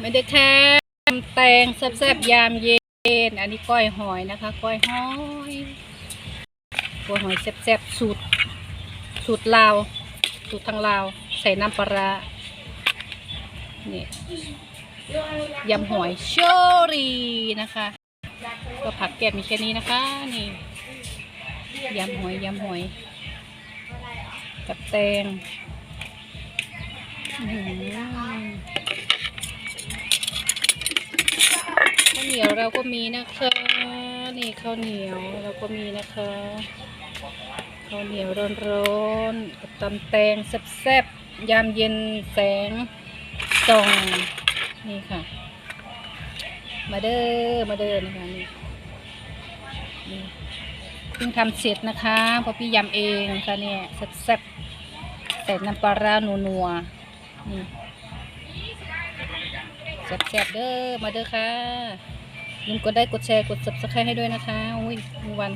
ไม่ได้ค่ะแตงแซ่บๆยามเย็น อันนี้ก้อยหอยนะคะ ก้อยหอยก้อยหอยแซ่บๆสูตร สูตรลาว สูตรทางลาว ใส่น้ำปลานี่ยำหอยโชรีนะคะ ก็ผักแกบมีแค่นี้นะคะ นี่ยำหอยยำหอย กับแตงอื้อ เหนียวเราก็มีนะคะ นี่ข้าวเหนียวเราก็มีนะคะข้าวเหนียวร้อนๆกับตำแตงแซ่บๆยามเย็นแสงส่องนี่ค่ะ มาเด้อมาเด้อนะคะนี่เพิ่งทำเสร็จนะคะเพราะพี่ยำเองค่ะเนี่ยแซ่บๆใส่น้ำปลาร้านัวๆนี่ แซ่บๆเด้อมาเด้อค่ะลืมกดได้กดแชร์กด subscribe ให้ด้วยนะคะอุ้ยเมื่อวัน